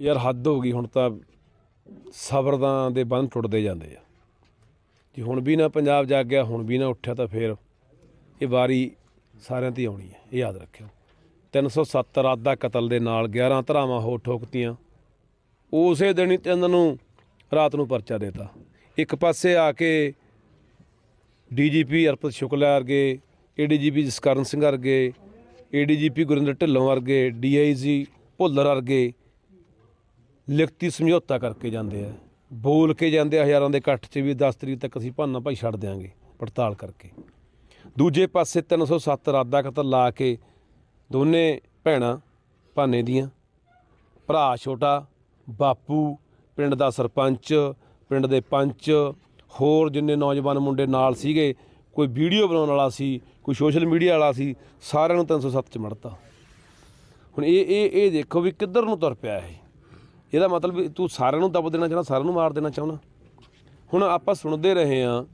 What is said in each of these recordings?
ਯਾਰ ਹੱਦ ਹੋ ਗਈ ਹੁਣ ਤਾਂ ਸਬਰਦਾਂ ਦੇ ਬੰਦ ਟੁੱਟਦੇ ਜਾਂਦੇ ਆ। ਜੇ ਹੁਣ ਵੀ ਨਾ ਪੰਜਾਬ ਜਾਗ ਗਿਆ ਹੁਣ ਵੀ ਨਾ ਉੱਠਿਆ ਤਾਂ ਫੇਰ ਇਹ ਵਾਰੀ ਸਾਰਿਆਂ ਤੇ ਹੀ ਆਉਣੀ ਹੈ, ਇਹ ਯਾਦ ਰੱਖਿਓ। 370 ਰਾਤ ਦਾ ਕਤਲ ਦੇ ਨਾਲ 11 ਧਰਾਵਾਂ ਹੋ ਠੋਕਤੀਆਂ। ਉਸੇ ਦਿਨ ਹੀ ਤਿੰਨ ਨੂੰ ਰਾਤ ਨੂੰ ਪਰਚਾ ਦੇਤਾ। ਇੱਕ ਪਾਸੇ ਆ ਕੇ ਡੀਜੀਪੀ ਅਰਪਤ ਸ਼ੁਕਲਾ ਵਰਗੇ ਏਡੀਜੀਪੀ ਜਸਕਰਨ ਸਿੰਘ ਵਰਗੇ ਏਡੀਜੀਪੀ ਗੁਰਿੰਦਰ ਢਿੱਲੋਂ ਵਰਗੇ ਡੀਆਈਜੀ ਭੁੱਲਰ ਵਰਗੇ ਲਿਖਤੀ ਸਮਝੌਤਾ ਕਰਕੇ ਜਾਂਦੇ ਆ। ਬੋਲ ਕੇ ਜਾਂਦੇ ਆ ਹਜ਼ਾਰਾਂ ਦੇ ਇਕੱਠ 'ਚ ਵੀ 10 ਤਰੀਕ ਤੱਕ ਅਸੀਂ ਭਾਨਾ ਭਾਈ ਛੱਡ ਦਿਆਂਗੇ ਪੜਤਾਲ ਕਰਕੇ। ਦੂਜੇ ਪਾਸੇ 307 ਰਾਤ ਦਾ ਕਤਲ ਲਾ ਕੇ ਦੋਨੇ ਭੈਣਾਂ ਭਾਨੇ ਦੀਆਂ, ਭਰਾ ਛੋਟਾ, ਬਾਪੂ, ਪਿੰਡ ਦਾ ਸਰਪੰਚ, ਪਿੰਡ ਦੇ ਪੰਚ, ਹੋਰ ਜਿੰਨੇ ਨੌਜਵਾਨ ਮੁੰਡੇ ਨਾਲ ਸੀਗੇ, ਕੋਈ ਵੀਡੀਓ ਬਣਾਉਣ ਵਾਲਾ ਸੀ, ਕੋਈ ਸੋਸ਼ਲ ਮੀਡੀਆ ਵਾਲਾ ਸੀ, ਸਾਰਿਆਂ ਨੂੰ 307 ਚ ਮੜਤਾ। ਹੁਣ ਇਹ ਇਹ ਇਹ ਦੇਖੋ ਵੀ ਕਿੱਧਰ ਨੂੰ ਤੁਰ ਪਿਆ ਇਹ। ਇਹਦਾ ਮਤਲਬ ਤੂੰ ਸਾਰਿਆਂ ਨੂੰ ਦਬ ਦੇਣਾ ਚਾਹੁੰਦਾ ਸਾਰਿਆਂ ਨੂੰ ਮਾਰ ਦੇਣਾ ਚਾਹੁੰਦਾ। ਹੁਣ ਆਪਾਂ ਸੁਣਦੇ ਰਹੇ ਹਾਂ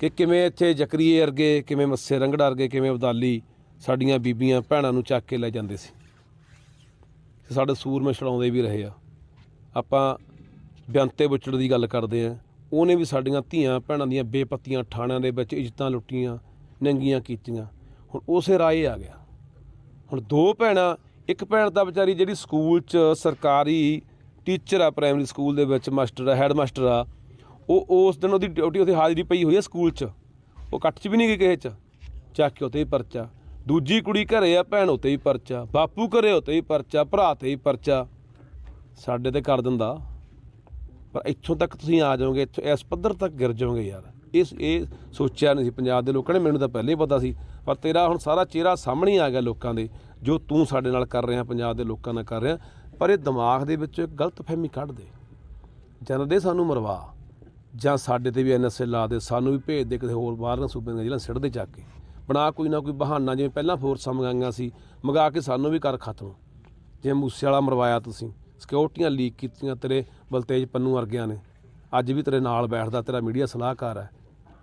ਕਿ ਕਿਵੇਂ ਇੱਥੇ ਜਕਰੀਏ ਅਰਗੇ ਕਿਵੇਂ ਮੱਸੇ ਰੰਗੜਾ ਅਰਗੇ ਕਿਵੇਂ ਅਬਦਾਲੀ ਸਾਡੀਆਂ ਬੀਬੀਆਂ ਭੈਣਾਂ ਨੂੰ ਚੱਕ ਕੇ ਲੈ ਜਾਂਦੇ ਸੀ। ਸਾਡੇ ਸੂਰਮੇ ਛਡਾਉਂਦੇ ਵੀ ਰਹੇ ਆ। ਆਪਾਂ ਬਿਆੰਤੇ ਬੁੱਚੜ ਦੀ ਗੱਲ ਕਰਦੇ ਆ। ਉਹਨੇ ਵੀ ਸਾਡੀਆਂ ਧੀਆਂ ਭੈਣਾਂ ਦੀਆਂ ਬੇਪੱਤੀਆਂ ਠਾਣਿਆਂ ਦੇ ਵਿੱਚ ਇੱਜ਼ਤਾਂ ਲੁੱਟੀਆਂ, ਨੰਗੀਆਂ ਕੀਤੀਆਂ। ਹੁਣ ਉਸੇ ਰਾਏ ਆ ਗਿਆ। ਹੁਣ ਦੋ ਭੈਣਾਂ ਇੱਕ ਭੈਣ ਤਾਂ ਵਿਚਾਰੀ ਜਿਹੜੀ ਸਕੂਲ 'ਚ ਸਰਕਾਰੀ ਟੀਚਰ ਆ, ਪ੍ਰਾਇਮਰੀ ਸਕੂਲ ਦੇ ਵਿੱਚ ਮਾਸਟਰ ਆ ਹੈੱਡ ਮਾਸਟਰ ਆ, ਉਹ ਉਸ ਦਿਨ ਉਹਦੀ ਡਿਊਟੀ ਉੱਥੇ ਹਾਜ਼ਰੀ ਪਈ ਹੋਈ ਆ ਸਕੂਲ 'ਚ। ਉਹ ਕੱਟ 'ਚ ਵੀ ਨਹੀਂ ਗਈ ਕਿਸੇ 'ਚ। ਚੱਕ ਕੇ ਉੱਤੇ ਹੀ ਪਰਚਾ। ਦੂਜੀ ਕੁੜੀ ਘਰੇ ਆ, ਭੈਣ ਉੱਤੇ ਹੀ ਪਰਚਾ। ਬਾਪੂ ਘਰੇ ਉੱਤੇ ਹੀ ਪਰਚਾ, ਭਰਾ ਤੇ ਹੀ ਪਰਚਾ। ਸਾਡੇ ਤੇ ਕਰ ਦਿੰਦਾ। ਪਰ ਇੱਥੋਂ ਤੱਕ ਤੁਸੀਂ ਆ ਜਾਓਗੇ, ਇੱਥੋਂ ਇਸ ਪੱਧਰ ਤੱਕ ਗਿਰ ਜਾਓਗੇ ਯਾਰ। ਇਸ, ਇਹ ਸੋਚਿਆ ਨਹੀਂ ਸੀ। ਪੰਜਾਬ ਦੇ ਲੋਕਾਂ ਨੇ, ਮੈਨੂੰ ਤਾਂ ਪਹਿਲੇ ਹੀ ਪਤਾ ਸੀ। ਪਰ ਤੇਰਾ ਹੁਣ ਸਾਰਾ ਚਿਹਰਾ ਸਾਹਮਣੇ ਆ ਗਿਆ ਲੋਕਾਂ ਦੇ। ਜੋ ਤੂੰ ਸਾਡੇ ਨਾਲ ਕਰ ਰਿਹਾ, ਪੰਜਾਬ ਦੇ ਲੋਕਾਂ ਨਾਲ ਕਰ ਰਿਹਾ, ਪਰ ਇਹ ਦਿਮਾਗ ਦੇ ਵਿੱਚ ਗਲਤ ਫਹਿਮੀ ਕੱਢ ਦੇ। ਜਨ ਦੇ ਸਾਨੂੰ ਮਰਵਾ, ਜਾਂ ਸਾਡੇ ਤੇ ਵੀ ਐਨਐਸਏ ਲਾ ਦੇ, ਸਾਨੂੰ ਵੀ ਭੇਜ ਦੇ ਕਿਸੇ ਹੋਰ ਬਾਹਰਲੇ ਸੂਬੇ ਦੀਆਂ ਜ਼ਿਲ੍ਹਾ ਸਿੱਟ ਦੇ ਚੱਕ ਕੇ। ਬਣਾ ਕੋਈ ਨਾ ਕੋਈ ਬਹਾਨਾ, ਜਿਵੇਂ ਪਹਿਲਾਂ ਫੋਰਸਾਂ ਮੰਗਾਈਆਂ ਸੀ, ਮੰਗਾ ਕੇ ਸਾਨੂੰ ਵੀ ਕਰ ਖਤਮ। ਜਿਵੇਂ ਮੂਸੇ ਵਾਲਾ ਮਰਵਾਇਆ ਤੁਸੀਂ, ਸਿਕਿਉਰਟੀਆਂ ਲੀਕ ਕੀਤੀਆਂ ਤੇਰੇ ਬਲਤੇਜ ਪੰਨੂ ਵਰਗਿਆਂ ਨੇ। ਅੱਜ ਵੀ ਤੇਰੇ ਨਾਲ ਬੈਠਦਾ ਤੇਰਾ ਮੀਡੀਆ ਸਲਾਹਕਾਰ ਹੈ।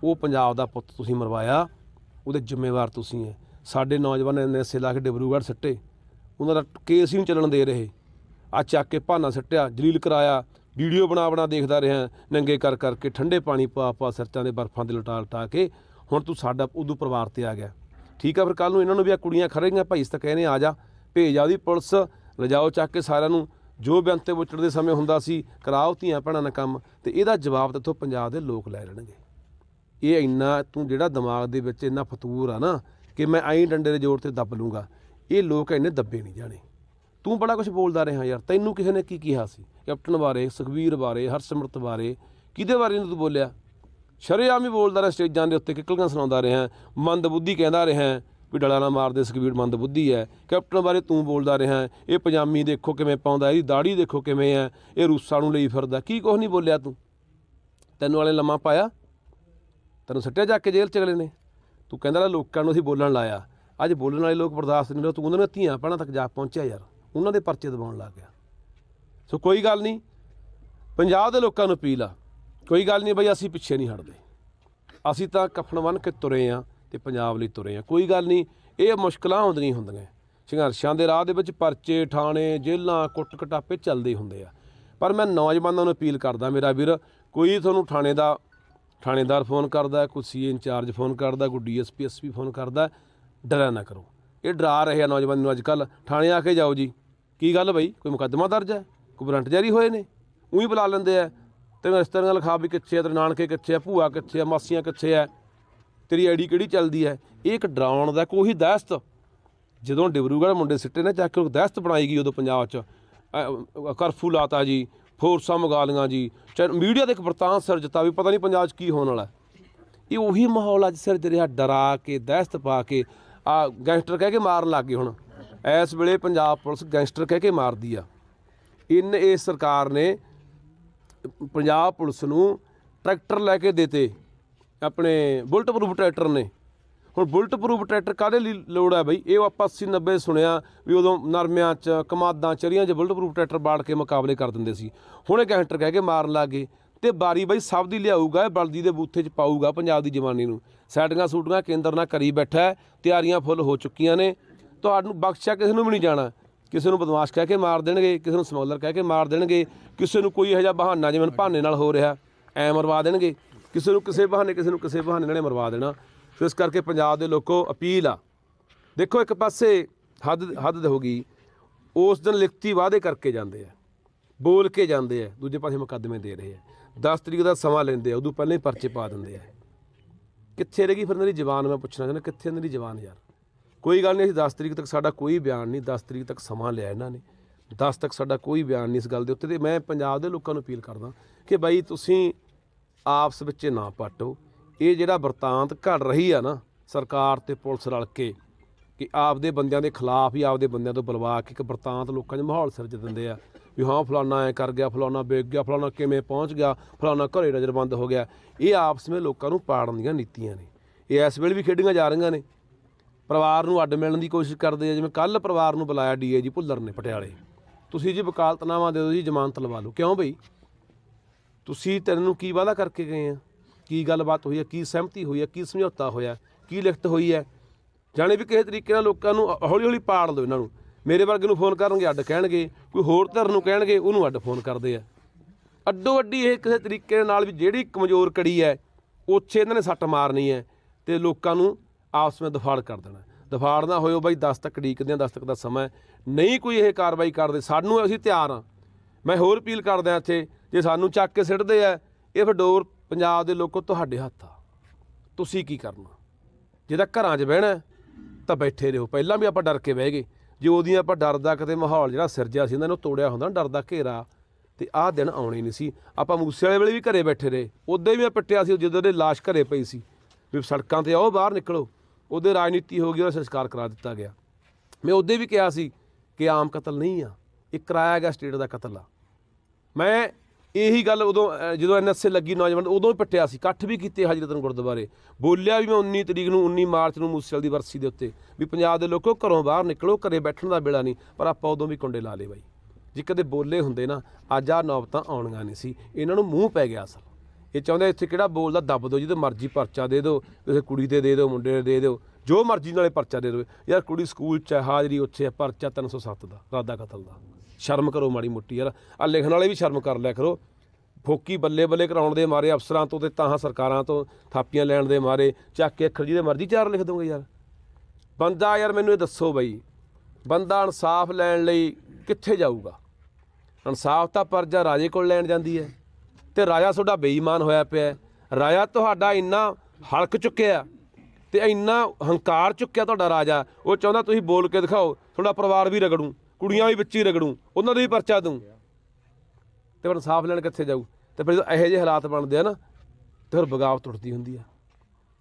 ਉਹ ਪੰਜਾਬ ਦਾ ਪੁੱਤ ਤੁਸੀਂ ਮਰਵਾਇਆ, ਉਹਦੇ ਜ਼ਿੰਮੇਵਾਰ ਤੁਸੀਂ ਹੈ। ਸਾਡੇ ਨੌਜਵਾਨ ਨੇ ਲਾ ਕੇ ਡਿਬਰੂਗੜ੍ਹ ਸੱਟੇ। ਉਹਨਾਂ ਦਾ ਕੇਸ ਹੀ ਨਹੀਂ ਚੱਲਣ ਦੇ ਰਹੇ। ਆ ਚੱਕ ਕੇ ਭਾਨਾ ਸੱਟਿਆ, ਜਲੀਲ ਕਰਾਇਆ, ਵੀਡੀਓ ਬਣਾ ਬਣਾ ਦੇਖਦਾ ਰਿਹਾ, ਨੰਗੇ ਕਰ ਕਰਕੇ ਠੰਡੇ ਪਾਣੀ ਪਾ ਪਾ ਸਿਰਚਾਂ ਦੇ ਬਰਫਾਂ ਦੇ ਲਟਾ ਲਟਾ ਕੇ, ਹੁਣ ਤੂੰ ਸਾਡਾ ਉਦੋਂ ਪਰਿਵਾਰ ਤੇ ਆ ਗਿਆ। ਠੀਕ ਆ ਫਿਰ ਕੱਲ ਨੂੰ ਇਹਨਾਂ ਨੂੰ ਵੀ ਆ ਕੁੜੀਆਂ ਖੜੇਗੀਆਂ ਭਾਈ ਤਾਂ ਕਹਿੰਦੇ ਆ ਜਾ, ਭੇਜ ਆ ਉਹਦੀ ਪੁਲਿਸ ਲਿਜਾਓ ਚੱਕ ਕੇ ਸਾਰਿਆਂ ਨੂੰ, ਜੋ ਬੇਅੰਤੇ ਬੁੱਚੜ ਦੇ ਸਮੇਂ ਹੁੰਦਾ ਸੀ, ਕਰਾਓ ਧੀਆਂ ਭੈਣਾਂ ਨਾਲ ਕੰਮ ਤੇ ਇਹਦਾ ਜਵਾਬ ਤੇਥੋਂ ਪੰਜਾਬ ਦੇ ਲੋਕ ਲੈ ਲੈਣਗੇ। ਇਹ ਇੰਨਾ ਤੂੰ ਜਿਹੜਾ ਦਿਮਾਗ ਦੇ ਵਿੱਚ ਇੰਨਾ ਫਤੂਰ ਆ ਨਾ ਕਿ ਮੈਂ ਐਂ ਡੰਡੇ ਦੇ ਜ਼ੋਰ ਤੇ ਦੱਬ ਲੂੰਗਾ। ਇਹ ਲੋਕ ਇੰਨੇ ਦੱਬੇ ਨਹੀਂ ਜਾਣੇ। ਤੂੰ ਬੜਾ ਕੁਝ ਬੋਲਦਾ ਰਿਹਾ ਯਾਰ। ਤੈਨੂੰ ਕਿਸੇ ਨੇ ਕੀ ਕਿਹਾ ਸੀ? ਕੈਪਟਨ ਬਾਰੇ ਸੁਖਵੀਰ ਬਾਰੇ, ਹਰਸਿਮਰਤ ਬਾਰੇ। ਕਿਹਦੇ ਬਾਰੇ ਨੂੰ ਤੂੰ ਬੋਲਿਆ? ਸ਼ਰੇਆਮ ਹੀ ਬੋਲਦਾ ਰਿਹਾ ਸਟੇਜਾਂ ਦੇ ਉੱਤੇ, ਕਿਕਲੀਆਂ ਸੁਣਾਉਂਦਾ ਰਿਹਾ। ਮੰਦ ਬੁੱਧੀ ਕਹਿੰਦਾ ਰਿਹਾ ਵੀ ਡਲਾ ਨਾ ਮਾਰਦੇ ਸੁਖਵੀਰ ਮੰਦ ਬੁੱਧੀ ਹੈ। ਕੈਪਟਨ ਬਾਰੇ ਤੂੰ ਬੋਲਦਾ ਰਿਹਾ। ਇਹ ਪਜਾਮੀ ਦੇਖੋ ਕਿਵੇਂ ਪਾਉਂਦਾ, ਇਹਦੀ ਦਾੜੀ ਦੇਖੋ ਕਿਵੇਂ ਹੈ। ਇਹ ਰੂਸਾਂ ਨੂੰ ਲਈ ਫਿਰਦਾ। ਕੀ ਕੁਛ ਨਹੀਂ ਬੋਲਿਆ ਤੂੰ? ਤੈਨੂੰ ਵਾਲੇ ਲੰਮਾ ਪਾਇਆ? ਤੈਨੂੰ ਸੱਟਿਆ ਜਾ ਕੇ ਜੇਲ੍ਹ ਚ ਅਗਲੇ ਨੇ? ਤੂੰ ਕਹਿੰਦਾ ਲੈ ਲੋਕਾਂ ਨੂੰ ਅਸੀਂ ਬੋਲਣ ਲਾਇਆ। ਅੱਜ ਬੋਲਣ ਵਾਲੇ ਲੋਕ ਬਰਦਾਸ਼ਤ ਨਹੀਂ ਰਹੇ ਤੂੰ ਉਹਨਾਂ ਦੀਆਂ ਧੀਆਂ ਭੈਣਾਂ ਤੱਕ ਜਾ ਪਹੁੰਚਿਆ ਯਾਰ। ਉਹਨਾਂ ਦੇ ਪਰਚੇ ਦਬਾਉਣ ਲੱਗ ਗਿਆ। ਸੋ ਕੋਈ ਗੱਲ ਨਹੀਂ, ਪੰਜਾਬ ਦੇ ਲੋਕਾਂ ਨੂੰ ਅਪੀਲ ਆ, ਕੋਈ ਗੱਲ ਨਹੀਂ ਬਈ ਅਸੀਂ ਪਿੱਛੇ ਨਹੀਂ ਹਟਦੇ। ਅਸੀਂ ਤਾਂ ਕਫਨ ਬੰਨ ਕੇ ਤੁਰੇ ਆ ਤੇ ਪੰਜਾਬ ਲਈ ਤੁਰੇ ਆ। ਕੋਈ ਗੱਲ ਨਹੀਂ, ਇਹ ਮੁਸ਼ਕਲਾਂ ਆਉਂਦੀਆਂ ਹੁੰਦੀਆਂ। ਸੰਘਰਸ਼ਾਂ ਦੇ ਰਾਹ ਦੇ ਵਿੱਚ ਪਰਚੇ, ਠਾਣੇ, ਜੇਲ੍ਹਾਂ ਕੁੱਟ ਕਟਾਪੇ ਚੱਲਦੇ ਹੁੰਦੇ ਆ। ਪਰ ਮੈਂ ਨੌਜਵਾਨਾਂ ਨੂੰ ਅਪੀਲ ਕਰਦਾ, ਮੇਰਾ ਵੀਰ, ਕੋਈ ਤੁਹਾਨੂੰ ਠਾਣੇ ਦਾ ਥਾਣੇਦਾਰ ਫੋਨ ਕਰਦਾ ਕੋਈ ਸੀਏ ਇੰਚਾਰਜ ਫੋਨ ਕਰਦਾ ਕੋਈ ਡੀਐਸਪੀ ਐਸਪੀ ਫੋਨ ਕਰਦਾ ਡਰਿਆ ਨਾ ਕਰੋ। ਇਹ ਡਰਾ ਰਹੇ ਆ ਨੌਜਵਾਨ ਨੂੰ ਅੱਜ ਕੱਲ ਥਾਣੇ ਆ ਕੇ ਜਾਓ ਜੀ। ਕੀ ਗੱਲ ਬਈ? ਕੋਈ ਮੁਕੱਦਮਾ ਦਰਜ ਹੈ? ਕੋਈ ਵਾਰੰਟ ਜਾਰੀ ਹੋਏ ਨੇ? ਉਹੀ ਬੁਲਾ ਲੈਂਦੇ ਆ। ਤੈਨੂੰ ਇਸ ਤਰ੍ਹਾਂ ਲਿਖਾ ਵੀ ਕਿੱਥੇ ਆ ਤੇਰੇ ਨਾਨਕੇ ਕਿੱਥੇ ਆ ਭੂਆ ਕਿੱਥੇ ਆ ਮਾਸੀਆਂ ਕਿੱਥੇ ਆ? ਤੇਰੀ ਆਈਡੀ ਕਿਹੜੀ ਚੱਲਦੀ ਹੈ? ਇਹ ਇੱਕ ਡਰਾਉਣ ਦਾ ਕੋਈ ਦਹਿਸ਼ਤ। ਜਦੋਂ ਡਿਬਰੂਗੜ੍ਹ ਮੁੰਡੇ ਸਿੱਟੇ ਨੇ ਚੱਕ ਕੇ ਦਹਿਸ਼ਤ ਬਣਾਈ ਗਈ ਉਦੋਂ ਪੰਜਾਬ 'ਚ। ਅ, ਕਰਫਿਊ ਲਾਤਾ ਜੀ। ਫੋਰਸਾਂ ਮੰਗਾ ਲਈਆਂ ਜੀ। ਚਾਹੇ ਮੀਡੀਆ ਦੇ ਇੱਕ ਵਰਤਾਂ ਸਿਰਜਤਾ ਵੀ, ਪਤਾ ਨਹੀਂ ਪੰਜਾਬ 'ਚ ਕੀ ਹੋਣ ਵਾਲਾ ਇਹ ਉਹੀ ਮਾਹੌਲ ਅੱਜ ਸਿਰ ਰਿਹਾ ਡਰਾ ਕੇ, ਦਹਿਸ਼ਤ ਪਾ ਕੇ। ਆ ਗੈਂਗਸਟਰ ਕਹਿ ਕੇ ਮਾਰਨ ਲੱਗ ਗਏ ਹੁਣ। ਇਸ ਵੇਲੇ ਪੰਜਾਬ ਪੁਲਿਸ ਗੈਂਗਸਟਰ ਕਹਿ ਕੇ ਮਾਰਦੀ ਆ। ਇਨ ਇਸ ਸਰਕਾਰ ਨੇ ਪੰਜਾਬ ਪੁਲਿਸ ਨੂੰ ਟਰੈਕਟਰ ਲੈ ਕੇ ਦਿੱਤੇ। ਆਪਣੇ ਬੁਲਟ ਪ੍ਰੂਫ ਟਰੈਕਟਰ ਨੇ। ਹੁਣ ਬੁਲਟ ਪ੍ਰੂਫ ਟਰੈਕਟਰ ਕਾਹਦੇ ਲਈ ਲੋੜ ਹੈ ਬਈ? ਇਹ ਆਪਾਂ 80 90 ਸੁਣਿਆ ਵੀ ਉਦੋਂ ਨਰਮਿਆਂ 'ਚ, ਕਮਾਦਾਂ, ਚਰੀਆਂ 'ਚ ਬੁਲਟ ਪ੍ਰੂਫ ਟਰੈਕਟਰ ਬਾੜ ਕੇ ਮੁਕਾਬਲੇ ਕਰ ਦਿੰਦੇ ਸੀ। ਹੁਣ ਇਹ ਕੈਂਟਰ ਕਹਿ ਕੇ ਮਾਰਨ ਲੱਗ ਗਏ ਤੇ ਬਾਰੀ ਬਾਈ ਸਭ ਦੀ ਲਿਆਊਗਾ, ਇਹ ਬਲਦੀ ਦੇ ਬੂਥੇ 'ਚ ਪਾਊਗਾ ਪੰਜਾਬ ਦੀ ਜਵਾਨੀ ਨੂੰ। ਸੈਟੀਆਂ ਸੂਟੀਆਂ ਕੇਂਦਰ ਨਾਲ ਕਰੀ ਬੈਠਾ ਤਿਆਰੀਆਂ ਫੁੱਲ ਹੋ ਚੁੱਕੀਆਂ ਨੇ। ਤੁਹਾਨੂੰ ਬਖਸ਼ਿਆ ਕਿਸੇ ਨੂੰ ਵੀ ਨਹੀਂ ਜਾਣਾ। ਕਿਸੇ ਨੂੰ ਬਦਮਾਸ਼ ਕਹਿ ਕੇ ਮਾਰ ਦੇਣਗੇ, ਕਿਸੇ ਨੂੰ ਸਮਗਲਰ ਕਹਿ ਕੇ ਮਾਰ ਦੇਣਗੇ, ਕਿਸੇ ਨੂੰ ਕੋਈ ਇਹੋ ਜਿਹਾ ਬਹਾਨਾ ਜਿਵੇਂ ਬਹਾਨੇ ਨਾਲ ਹੋ ਰਿਹਾ, ਐ ਮਰਵਾ ਦੇਣਗੇ। ਕਿਸੇ ਨੂੰ ਕਿਸੇ ਬਹਾਨੇ, ਕਿਸੇ ਨੂੰ ਕਿਸੇ ਬਹਾਨੇ ਨਾਲ ਮਰਵਾ ਦੇਣਾ। ਸੋ ਇਸ ਕਰਕੇ ਪੰਜਾਬ ਦੇ ਲੋਕੋ ਅਪੀਲ ਆ, ਦੇਖੋ ਇੱਕ ਪਾਸੇ ਹੱਦ ਹੱਦ ਹੋ ਗਈ, ਉਸ ਦਿਨ ਲਿਖਤੀ ਵਾਅਦੇ ਕਰਕੇ ਜਾਂਦੇ ਆ, ਬੋਲ ਕੇ ਜਾਂਦੇ ਆ, ਦੂਜੇ ਪਾਸੇ ਮੁਕੱਦਮੇ ਦੇ ਰਹੇ ਆ 10 ਤਰੀਕ ਦਾ ਸਮਾਂ ਲੈਂਦੇ ਆ, ਉਦੋਂ ਪਹਿਲਾਂ ਹੀ ਪਰਚੇ ਪਾ ਦਿੰਦੇ ਆ। ਕਿੱਥੇ ਰਹਿ ਗਈ ਫਿਰ ਇਹਨਾਂ ਦੀ ਜ਼ਬਾਨ, ਮੈਂ ਪੁੱਛਣਾ ਚਾਹੁੰਦਾ, ਕਿੱਥੇ ਇਹਨਾਂ ਦੀ ਜ਼ਬਾਨ ਯਾਰ? ਕੋਈ ਗੱਲ ਨਹੀਂ, ਅਸੀਂ 10 ਤਰੀਕ ਤੱਕ ਸਾਡਾ ਕੋਈ ਬਿਆਨ ਨਹੀਂ 10 ਤਰੀਕ ਤੱਕ ਸਮਾਂ ਲਿਆ ਇਹਨਾਂ ਨੇ 10 ਤੱਕ ਸਾਡਾ ਕੋਈ ਬਿਆਨ ਨਹੀਂ ਇਸ ਗੱਲ ਦੇ ਉੱਤੇ, ਤੇ ਮੈਂ ਪੰਜਾਬ ਦੇ ਲੋਕਾਂ ਨੂੰ ਅਪੀਲ ਕਰਦਾ ਕਿ ਬਾਈ ਤੁਸੀਂ ਆਪਸ ਵਿੱਚ ਨਾ ਪਾਟੋ ਇਹ ਜਿਹੜਾ ਵਰਤਾਂਤ ਘੜ ਰਹੀ ਆ ਨਾ, ਸਰਕਾਰ ਤੇ ਪੁਲਿਸ ਰਲ ਕੇ, ਕਿ ਆਪਦੇ ਬੰਦਿਆਂ ਦੇ ਖਿਲਾਫ ਹੀ ਆਪਦੇ ਬੰਦਿਆਂ ਤੋਂ ਬੁਲਵਾ ਕੇ ਇੱਕ ਵਰਤਾਂਤ ਲੋਕਾਂ 'ਚ ਮਾਹੌਲ ਸਿਰਜ ਦਿੰਦੇ ਆ। ਵੀ ਹਾਂ, ਫਲਾਨਾ ਐ ਕਰ ਗਿਆ, ਫਲਾਨਾ ਵੇਚ ਗਿਆ ਫਲਾਣਾ ਕਿਵੇਂ ਪਹੁੰਚ ਗਿਆ, ਫਲਾਨਾ ਘਰੇ ਨਜ਼ਰਬੰਦ ਹੋ ਗਿਆ। ਇਹ ਆਪਸ ਵਿੱਚ ਲੋਕਾਂ ਨੂੰ ਪਾੜਨ ਦੀਆਂ ਨੀਤੀਆਂ ਨੇ। ਇਹ ਇਸ ਵੇਲੇ ਵੀ ਖੇਡੀਆਂ ਜਾ ਰਹੀਆਂ ਨੇ। ਪਰਿਵਾਰ ਨੂੰ ਅੱਡ ਮਿਲਣ ਦੀ ਕੋਸ਼ਿਸ਼ ਕਰਦੇ ਆ, ਜਿਵੇਂ ਕੱਲ ਪਰਿਵਾਰ ਨੂੰ ਬੁਲਾਇਆ ਡੀਏਜੀ ਭੁੱਲਰ ਨੇ ਪਟਿਆਲੇ। ਤੁਸੀਂ ਜੀ ਵਕਾਲਤਨਾਮਾ ਦੇ ਦਿਓ ਜੀ, ਜ਼ਮਾਨਤ ਲਵਾ ਲਓ। ਕਿਉਂ ਬਈ? ਤੁਸੀਂ ਤੈਨੂੰ ਕੀ ਵਾਅਦਾ ਕਰਕੇ ਗਏ ਆ? ਕੀ ਗੱਲਬਾਤ ਹੋਈ ਹੈ, ਕੀ ਸਹਿਮਤੀ ਹੋਈ ਹੈ, ਕੀ ਸਮਝੌਤਾ ਹੋਇਆ, ਕੀ ਲਿਖਤ ਹੋਈ ਹੈ। ਜਾਣੇ ਵੀ ਕਿਸੇ ਤਰੀਕੇ ਨਾਲ ਲੋਕਾਂ ਨੂੰ ਹੌਲੀ ਹੌਲੀ ਪਾੜ ਦਿਓ ਇਹਨਾਂ ਨੂੰ। ਮੇਰੇ ਵਰਗੇ ਨੂੰ ਫੋਨ ਕਰਨਗੇ, ਅੱਡ ਕਹਿਣਗੇ, ਕੋਈ ਹੋਰ ਧਿਰ ਨੂੰ ਕਹਿਣਗੇ, ਉਹਨੂੰ ਅੱਡ ਫੋਨ ਕਰਦੇ ਆ। ਅੱਡੋ ਅੱਡੀ ਇਹ ਕਿਸੇ ਤਰੀਕੇ ਨਾਲ ਵੀ ਜਿਹੜੀ ਕਮਜ਼ੋਰ ਕੜੀ ਹੈ, ਉੱਥੇ ਇਹਨਾਂ ਨੇ ਸੱਟ ਮਾਰਨੀ ਹੈ ਤੇ ਲੋਕਾਂ ਨੂੰ ਆਪਸ ਵਿੱਚ ਦਫਾੜ ਕਰ ਦੇਣਾ। ਦਫਾੜ ਨਾ ਹੋਇਓ ਬਾਈ 10 ਤੱਕ ਡੀਕਦੇ ਆ 10 ਤੱਕ ਦਾ ਸਮਾਂ ਨਹੀਂ ਕੋਈ ਇਹ ਕਾਰਵਾਈ ਕਰਦੇ, ਸਾਨੂੰ ਅਸੀਂ ਤਿਆਰ ਹਾਂ। ਮੈਂ ਹੋਰ ਅਪੀਲ ਕਰਦਾ ਇੱਥੇ, ਜੇ ਸਾਨੂੰ ਚੱਕ ਕੇ ਸਿੱਟਦੇ ਆ, ਇਹ ਫਿਰ ਡੋਰ ਪੰਜਾਬ ਦੇ ਲੋਕੋ ਤੁਹਾਡੇ ਹੱਥ ਆ। ਤੁਸੀਂ ਕੀ ਕਰਨਾ? ਜੇ ਘਰਾਂ 'ਚ ਬਹਿਣਾ ਤਾਂ ਬੈਠੇ ਰਹੋ। ਪਹਿਲਾਂ ਵੀ ਆਪਾਂ ਡਰ ਕੇ ਬਹਿ ਗਏ। ਜੇ ਉਹਦੀਆਂ ਆਪਾਂ ਡਰਦਾ ਕਿਤੇ ਮਾਹੌਲ ਜਿਹੜਾ ਸਿਰਜਿਆ ਸੀ ਇਹਨਾਂ ਨੂੰ ਤੋੜਿਆ ਹੁੰਦਾ ਨਾ ਡਰ ਘੇਰਾ, ਤੇ ਆਹ ਦਿਨ ਆਉਣੇ ਨਹੀਂ ਸੀ। ਆਪਾਂ ਮੂਸੇ ਵਾਲੇ ਵੇਲੇ ਵੀ ਘਰੇ ਬੈਠੇ ਰਹੇ। ਉਦੋਂ ਵੀ ਮੈਂ ਪਿੱਟਿਆ ਸੀ, ਜਦੋਂ ਦੇ ਲਾਸ਼ ਘਰੇ ਪਈ ਸੀ, ਵੀ ਸੜਕਾਂ ਤੇ ਆਓ, ਬਾਹਰ ਨਿਕਲੋ। ਉਹਦੇ ਰਾਜਨੀਤੀ ਹੋ ਗਈ, ਉਹਦਾ ਸੰਸਕਾਰ ਕਰਾ ਦਿੱਤਾ ਗਿਆ। ਮੈਂ ਉਦੋਂ ਵੀ ਕਿਹਾ ਸੀ ਕਿ ਆਮ ਕਤਲ ਨਹੀਂ ਆ। ਇਹ ਕਰਾਇਆ ਗਿਆ ਸਟੇਟ ਦਾ ਕਤਲ ਆ। ਮੈਂ ਇਹੀ ਗੱਲ ਉਦੋਂ ਅਹ, ਜਦੋਂ ਐਨਐਸਏ ਲੱਗੀ ਨੌਜਵਾਨ ਉਦੋਂ ਹੀ ਪੱਟਿਆ ਸੀ ਇਕੱਠ ਵੀ ਕੀਤੇ ਹਾਜਰਤਨ ਗੁਰਦੁਆਰੇ। ਬੋਲਿਆ ਵੀ ਮੈਂ 19 ਤਰੀਕ ਨੂੰ 19 ਮਾਰਚ ਨੂੰ ਮੂਸੇਵਾਲ ਦੀ ਵਰਸੀ ਦੇ ਉੱਤੇ ਵੀ ਪੰਜਾਬ ਦੇ ਲੋਕੋ ਘਰੋਂ ਬਾਹਰ ਨਿਕਲੋ ਘਰੇ ਬੈਠਣ ਦਾ ਵੇਲਾ ਨਹੀਂ ਪਰ ਆਪਾਂ ਉਦੋਂ ਵੀ ਕੁੰਡੇ ਲਾ ਲਏ ਬਾਈ। ਜੇ ਕਦੇ ਬੋਲੇ ਹੁੰਦੇ ਨਾ ਅੱਜ ਆ ਨੌਬਤਾਂ ਆਉਣੀਆਂ ਨਹੀਂ ਸੀ ਇਹਨਾਂ ਨੂੰ ਮੂੰਹ ਪੈ ਗਿਆ ਅਸਲ ਇਹ ਚਾਹੁੰਦੇ ਇੱਥੇ ਕਿਹੜਾ ਬੋਲਦਾ ਦੱਬ ਦਿਓ ਜਿਹਦੇ ਮਰਜ਼ੀ ਪਰਚਾ ਦੇ ਦਿਓ ਕਿਸੇ ਕੁੜੀ ਤੇ ਦੇ ਦਿਓ ਮੁੰਡੇ ਤੇ ਦੇ ਦਿਓ ਜੋ ਮਰਜ਼ੀ ਨਾਲੇ ਪਰਚਾ ਦੇ ਦਿਓ। ਯਾਰ ਕੁੜੀ ਸਕੂਲ 'ਚ ਹੈ, ਹਾਜ਼ਰੀ ਉੱਥੇ ਹੈ, ਪਰਚਾ 307 ਦਾ ਰਾਦਾ ਕਤਲ ਦਾ। ਸ਼ਰਮ ਕਰੋ ਮਾੜੀ ਮੋਟੀ, ਯਾਰ। ਆ ਲਿਖਣ ਵਾਲੇ ਵੀ ਸ਼ਰਮ ਕਰ ਲਿਆ ਕਰੋ। ਫੋਕੀ ਬੱਲੇ ਬੱਲੇ ਕਰਾਉਣ ਦੇ ਮਾਰੇ ਅਫਸਰਾਂ ਤੋਂ ਤੇ ਤਾਂ ਸਰਕਾਰਾਂ ਤੋਂ ਥਾਪੀਆਂ ਲੈਣ ਦੇ ਮਾਰੇ, ਚੱਕ ਕੇ ਅੱਖਰ ਜਿਹਦੇ ਮਰਜ਼ੀ ਚਾਰ ਲਿਖ ਦੋਗੇ ਯਾਰ। ਬੰਦਾ ਯਾਰ ਮੈਨੂੰ ਇਹ ਦੱਸੋ ਬਈ, ਬੰਦਾ ਇਨਸਾਫ ਲੈਣ ਲਈ ਕਿੱਥੇ ਜਾਊਗਾ? ਇਨਸਾਫ ਤਾਂ ਪਰਜਾ ਰਾਜੇ ਕੋਲ ਲੈਣ ਜਾਂਦੀ ਹੈ। ਤੇ ਰਾਜਾ ਤੁਹਾਡਾ ਬੇਈਮਾਨ ਹੋਇਆ ਪਿਆ ਰਾਜਾ ਤੁਹਾਡਾ ਇੰਨਾ ਹਲਕ ਚੁੱਕਿਆ ਤੇ ਇੰਨਾ ਹੰਕਾਰ ਚੁੱਕਿਆ ਤੁਹਾਡਾ ਰਾਜਾ, ਉਹ ਚਾਹੁੰਦਾ ਤੁਸੀਂ ਬੋਲ ਕੇ ਦਿਖਾਓ, ਤੁਹਾਡਾ ਪਰਿਵਾਰ ਵੀ ਰਗੜੂ। ਕੁੜੀਆਂ ਵੀ ਵਿੱਚ ਹੀ ਰਗੜੂ, ਉਹਨਾਂ ਦੇ ਵੀ ਪਰਚਾ ਦੂੰ ਤੇ ਫਿਰ ਇਨਸਾਫ ਲੈਣ ਕਿੱਥੇ ਜਾਊ? ਤੇ ਫਿਰ ਜਦੋਂ ਇਹੋ ਜਿਹੇ ਹਾਲਾਤ ਬਣਦੇ ਆ ਨਾ, ਤੇ ਫਿਰ ਬਗਾਵਤ ਉੱਠਦੀ ਹੁੰਦੀ ਆ।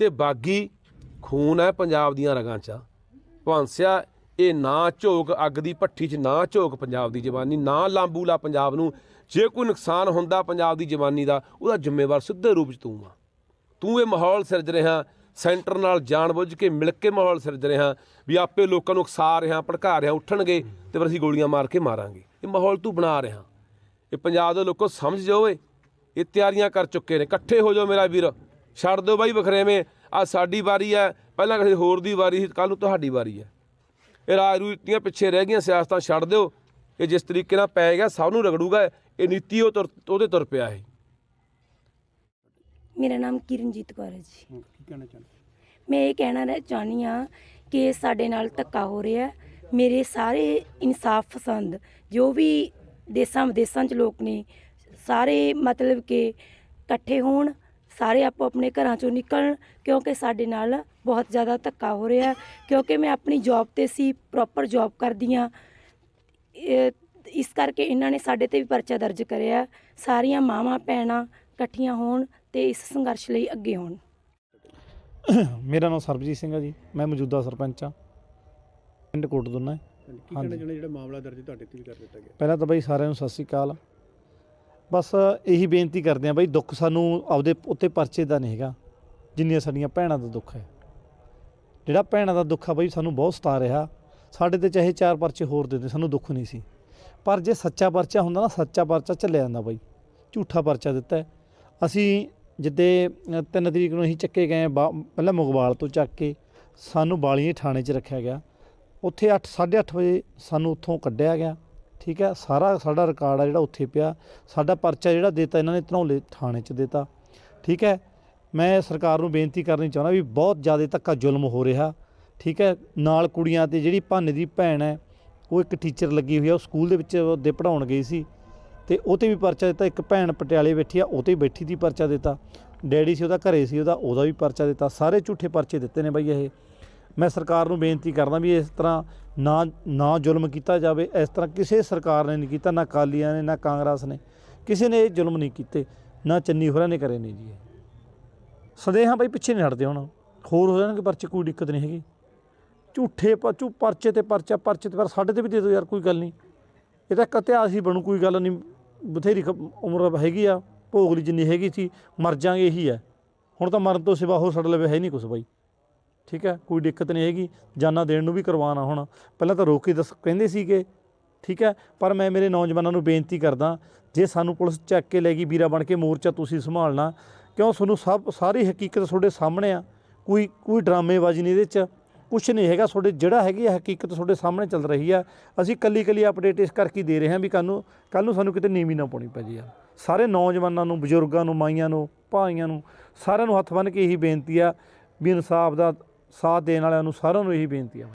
ਤੇ ਬਾਗੀ ਖੂਨ ਹੈ ਪੰਜਾਬ ਦੀਆਂ ਰਗਾਂ 'ਚ ਭਾਂਸਿਆ ਇਹ ਨਾ ਝੋਕ ਅੱਗ ਦੀ ਭੱਠੀ 'ਚ, ਨਾ ਝੋਕ ਪੰਜਾਬ ਦੀ ਜਵਾਨੀ, ਨਾ ਲਾਂਬੂਲਾ ਪੰਜਾਬ ਨੂੰ। ਜੇ ਕੋਈ ਨੁਕਸਾਨ ਹੁੰਦਾ ਪੰਜਾਬ ਦੀ ਜਵਾਨੀ ਦਾ, ਉਹਦਾ ਜ਼ਿੰਮੇਵਾਰ ਸਿੱਧੇ ਰੂਪ 'ਚ ਤੂੰ ਆ। ਤੂੰ ਇਹ ਮਾਹੌਲ ਸਿਰਜ ਰਿਹਾ ਸੈਂਟਰ ਨਾਲ ਜਾਣਬੁੱਝ ਕੇ ਮਿਲ ਕੇ ਮਾਹੌਲ ਸਿਰਜ ਰਿਹਾ ਵੀ ਆਪੇ ਲੋਕਾਂ ਨੂੰ ਉਕਸਾ ਰਿਹਾ ਭੜਕਾ ਰਿਹਾ ਉੱਠਣਗੇ ਤੇ ਫਿਰ ਅਸੀਂ ਗੋਲੀਆਂ ਮਾਰ ਕੇ ਮਾਰਾਂਗੇ। ਇਹ ਮਾਹੌਲ ਤੂੰ ਬਣਾ ਰਿਹਾ। ਇਹ ਪੰਜਾਬ ਦੇ ਲੋਕੋ ਸਮਝ ਜਾਓ ਏ। ਇਹ ਤਿਆਰੀਆਂ ਕਰ ਚੁੱਕੇ ਨੇ। ਇਕੱਠੇ ਹੋ ਜਾਓ ਮੇਰਾ ਵੀਰ। ਛੱਡ ਦਿਓ ਬਾਈ ਵਖਰੇਵੇਂ। ਆ ਸਾਡੀ ਵਾਰੀ ਹੈ। ਪਹਿਲਾਂ ਕਿਸੇ ਹੋਰ ਦੀ ਵਾਰੀ ਸੀ ਕੱਲ ਨੂੰ ਤੁਹਾਡੀ ਵਾਰੀ ਹੈ। ਇਹ ਰਾਜਨੀਤੀਆਂ ਪਿੱਛੇ ਰਹਿ ਗਈਆਂ, ਸਿਆਸਤਾਂ ਛੱਡ ਦਿਓ। ਇਹ ਜਿਸ ਤਰੀਕੇ ਨਾਲ ਪੈ ਗਿਆ, ਸਭ ਨੂੰ ਰਗੜੂਗਾ। ਇਹ ਨੀਤੀ ਉਹ ਤੁਰ ਉਹਦੇ ਤੁਰ ਪਿਆ ਇਹ ਮੇਰਾ ਨਾਮ ਕਿਰਨਜੀਤ ਕੌਰ ਹੈ ਜੀ ਕੀ ਕਹਿਣਾ ਚਾਹੁੰਦੇ ਮੈਂ ਇਹ ਕਹਿਣਾ ਰਹਿ- ਚਾਹੁੰਦੀ ਹਾਂ ਕਿ ਸਾਡੇ ਨਾਲ ਧੱਕਾ ਹੋ ਰਿਹਾ ਹੈ। ਮੇਰੇ ਸਾਰੇ ਇਨਸਾਫ ਪਸੰਦ ਜੋ ਵੀ ਦੇਸਾਂ ਵਿਦੇਸਾਂ 'ਚ ਲੋਕ ਨੇ ਸਾਰੇ ਮਤਲਬ ਕਿ ਇਕੱਠੇ ਹੋਣ ਸਾਰੇ ਆਪੋ ਆਪਣੇ ਘਰਾਂ ਚੋਂ ਨਿਕਲਣ ਕਿਉਂਕਿ ਸਾਡੇ ਨਾਲ ਬਹੁਤ ਜ਼ਿਆਦਾ ਧੱਕਾ ਹੋ ਰਿਹਾ ਹੈ। ਕਿਉਂਕਿ ਮੈਂ ਆਪਣੀ ਜੌਬ ਤੇ ਸੀ ਪ੍ਰੋਪਰ ਜੌਬ ਕਰਦੀ ਇਹ- ਇਸ ਕਰਕੇ ਇਹਨਾਂ ਨੇ ਸਾਡੇ ਤੇ ਵੀ ਪਰਚਾ ਦਰਜ ਕਰਿਆ ਸਾਰੀਆਂ ਮਾਵਾਂ ਭੈਣਾਂ ਇਕੱਠੀਆਂ ਹੋਣ ਤੇ ਇਸ ਸੰਘਰਸ਼ ਲਈ ਅੱਗੇ ਹੋਣ। ਮੇਰਾ ਨਾਮ ਸਰਬਜੀਤ ਸਿੰਘ ਹੈ ਜੀ। ਮੈਂ ਮੌਜੂਦਾ ਸਰਪੰਚ ਹਾਂ। ਪਿੰਡ ਕੋਟ ਦੋਨਾ ਕੀ ਕਹਿਣਾ ਚਾਹੁੰਦੇ ਜਿਹੜਾ ਮਾਮਲਾ ਦਰਜ ਤੁਹਾਡੇ ਤੇ ਵੀ ਕਰ ਦਿੱਤਾ ਗਿਆ। ਪਹਿਲਾਂ ਤਾਂ ਬਾਈ ਸਾਰਿਆਂ ਨੂੰ ਸਤਿ ਸ੍ਰੀ ਅਕਾਲ। ਬਸ ਇਹੀ ਬੇਨਤੀ ਕਰਦੇ ਹਾਂ ਬਾਈ ਦੁੱਖ ਸਾਨੂੰ ਆਪਦੇ ਉੱਤੇ ਪਰਚੇ ਦਾ ਨਹੀਂ ਹੈਗਾ। ਜਿੰਨੀਆਂ ਸਾਡੀਆਂ ਭੈਣਾਂ ਦਾ ਦੁੱਖ ਹੈ। ਜਿਹੜਾ ਭੈਣਾਂ ਦਾ ਦੁੱਖ ਆ ਬਾਈ ਸਾਨੂੰ ਬਹੁਤ ਸਤਾ ਰਿਹਾ। ਸਾਡੇ ਤੇ ਚਾਹੇ ਚਾਰ ਪਰਚੇ ਹੋਰ ਦਿੰਦੇ ਸਾਨੂੰ ਦੁੱਖ ਨਹੀਂ ਸੀ। ਪਰ ਜੇ ਸੱਚਾ ਪਰਚਾ ਹੁੰਦਾ ਨਾ ਸੱਚਾ ਪਰਚਾ ਚੱਲਿਆ ਜਾਂਦਾ ਬਾਈ। ਝੂਠਾ ਪਰਚਾ ਦਿੱਤਾ। ਅਸੀਂ ਜਿੱਦੇ 3 ਤਰੀਕ ਨੂੰ ਅਸੀਂ ਚੱਕੇ ਗਏ ਬਾ- ਪਹਿਲਾਂ ਮੁਗਵਾਲ ਤੋਂ ਚੱਕ ਕੇ ਸਾਨੂੰ ਬਾਲੀਆਂ ਥਾਣੇ 'ਚ ਰੱਖਿਆ ਗਿਆ। ਉੱਥੇ 8 8:30 ਵਜੇ ਸਾਨੂੰ ਉੱਥੋਂ ਕੱਢਿਆ ਗਿਆ, ਠੀਕ ਹੈ? ਸਾਰਾ, ਸਾਡਾ ਰਿਕਾਰਡ ਆ ਜਿਹੜਾ ਉੱਥੇ ਪਿਆ। ਸਾਡਾ ਪਰਚਾ ਜਿਹੜਾ ਦਿੱਤਾ, ਇਹਨਾਂ ਨੇ ਧਨੌਲੇ ਥਾਣੇ 'ਚ ਦਿੱਤਾ, ਠੀਕ ਹੈ? ਮੈਂ ਸਰਕਾਰ ਨੂੰ ਬੇਨਤੀ ਕਰਨੀ ਚਾਹੁੰਦਾ ਵੀ ਬਹੁਤ ਜ਼ਿਆਦਾ ਧੱਕਾ ਜ਼ੁਲਮ ਹੋ ਰਿਹਾ, ਠੀਕ ਹੈ? ਨਾਲ ਕੁੜੀਆਂ ਤੇ ਜਿਹੜੀ ਭਾਨੇ ਦੀ ਭੈਣ ਹੈ, ਉਹ ਇੱਕ ਟੀਚਰ ਲੱਗੀ ਹੋਈ ਆ, ਉਹ ਸਕੂਲ ਦੇ ਵਿੱਚ ਉਹਦੇ ਪੜਾਉਣ ਗਈ ਸੀ। ਤੇ ਉਹ ਤੇ ਵੀ ਪਰਚਾ ਦਿੱਤਾ, ਇੱਕ ਭੈਣ ਪਟਿਆਲੇ ਬੈਠੀ ਆ ਉਹ ਤੇ ਬੈਠੀ ਦੀ ਪਰਚਾ ਦਿੱਤਾ। ਡੈਡੀ ਸੀ ਉਹਦਾ, ਘਰੇ ਸੀ ਉਹਦਾ ਉਹਦਾ ਵੀ ਪਰਚਾ ਦਿੱਤਾ। ਸਾਰੇ ਝੂਠੇ ਪਰਚੇ ਦਿੱਤੇ ਨੇ ਬਈ ਇਹ। ਮੈਂ ਸਰਕਾਰ ਨੂੰ ਬੇਨਤੀ ਕਰਦਾ ਵੀ ਇਸ ਤਰ੍ਹਾਂ ਨਾ ਨਾ ਜ਼ੁਲਮ ਕੀਤਾ ਜਾਵੇ, ਇਸ ਤਰ੍ਹਾਂ ਕਿਸੇ ਸਰਕਾਰ ਨੇ ਨਹੀਂ ਕੀਤਾ, ਨਾ ਅਕਾਲੀਆਂ ਨੇ, ਨਾ ਕਾਂਗਰਸ ਨੇ। ਕਿਸੇ ਨੇ ਇਹ ਜ਼ੁਲਮ ਨਹੀਂ ਕੀਤੇ, ਨਾ ਚੰਨੀ ਹੋਰਾਂ ਨੇ ਕਰੇ ਨਹੀਂ ਜੀ ਇਹ। ਸਦੇਹਾਂ ਬਾਈ ਪਿੱਛੇ ਨਹੀਂ ਹਟਦੇ ਹੁਣ। ਹੋਰ ਹੋ ਜਾਣਗੇ ਪਰਚੇ, ਕੋਈ ਦਿੱਕਤ ਨਹੀਂ ਹੈਗੀ। ਝੂਠੇ ਪ- ਝੂ, ਪਰਚੇ ਤੇ ਪਰਚਾ, ਪਰਚੇ ਤੇ ਪਰ ਸਾਡੇ ਤੇ ਵੀ ਦੇ ਦਿਓ ਯਾਰ, ਕੋਈ ਗੱਲ ਨਹੀਂ। ਇਹ ਤਾਂ ਇੱਕ ਇਤਿਹਾਸ ਹੀ ਬਣੂ, ਕੋਈ ਗੱਲ ਨਹੀਂ। ਬਥੇਰੀ ਖ- ਉਮਰ ਹੈਗੀ ਆ ਭੋਗਲੀ ਜਿੰਨੀ ਹੈਗੀ ਸੀ, ਮਰ ਜਾਾਂਗੇ ਇਹੀ ਹੈ ਹੁਣ ਤਾਂ ਮਰਨ ਤੋਂ ਸਿਵਾ ਹੋਰ ਸਾਡੇ ਲਵੇ ਹੈ ਨਹੀਂ ਕੁਛ ਬਾਈ। ਠੀਕ ਹੈ, ਕੋਈ ਦਿੱਕਤ ਨਹੀਂ ਹੈਗੀ, ਜਾਨਾਂ ਦੇਣ ਨੂੰ ਵੀ ਕਰਵਾਉਣਾ ਹੁਣ। ਪਹਿਲਾਂ ਤਾਂ ਰੋਕ ਕੇ ਦੱਸ, ਕਹਿੰਦੇ ਸੀਗੇ, ਠੀਕ ਹੈ, ਪਰ ਮੈਂ ਮੇਰੇ ਨੌਜਵਾਨਾਂ ਨੂੰ ਬੇਨਤੀ ਕਰਦਾ, ਜੇ ਸਾਨੂੰ ਪੁਲਿਸ ਚੱਕ ਕੇ ਲੈ ਗਈ, ਵੀਰਾ ਬਣ ਕੇ ਮੋਰਚਾ ਤੁਸੀਂ ਸੰਭਾਲਣਾ, ਕਿਉਂ? ਤੁਹਾਨੂੰ ਸਭ, ਸਾਰੀ ਹਕੀਕਤ ਤੁਹਾਡੇ ਸਾਹਮਣੇ ਆ। ਕੋਈ ਕੋਈ ਡਰਾਮੇਬਾਜ਼ੀ ਨਹੀਂ ਇਹਦੇ 'ਚ। ਕੁਛ ਨਹੀਂ ਹੈਗਾ, ਤੁਹਾਡੇ ਜਿਹੜਾ ਹੈਗੀ ਆ ਹਕੀਕਤ ਤੁਹਾਡੇ ਸਾਹਮਣੇ ਚੱਲ ਰਹੀ ਆ। ਅਸੀਂ ਕੱਲੀ ਕੱਲੀ ਅਪਡੇਟ ਇਸ ਕਰਕੇ ਦੇ ਰਹੇ ਹਾਂ ਵੀ ਕੱਲ ਨੂੰ ਕੱਲ ਨੂੰ ਸਾਨੂੰ ਕਿਤੇ ਨੀਵੀਂ ਨਾ ਪਾਉਣੀ ਪੈ ਜੇ ਯਾਰ। ਸਾਰੇ ਨੌਜਵਾਨਾਂ ਨੂੰ, ਬਜ਼ੁਰਗਾਂ ਨੂੰ, ਮਾਈਆਂ ਨੂੰ, ਭਾਈਆਂ ਨੂੰ, ਸਾਰਿਆਂ ਨੂੰ ਹੱਥ ਬੰਨ੍ਹ ਕੇ ਇਹੀ ਬੇਨਤੀ ਆ ਵੀ ਇਨਸਾਫ ਦਾ ਸਾਥ ਦੇਣ ਵਾਲਿਆਂ ਨੂੰ ਸਾਰਿਆਂ ਨੂੰ ਇਹੀ ਬੇਨਤੀ ਆ।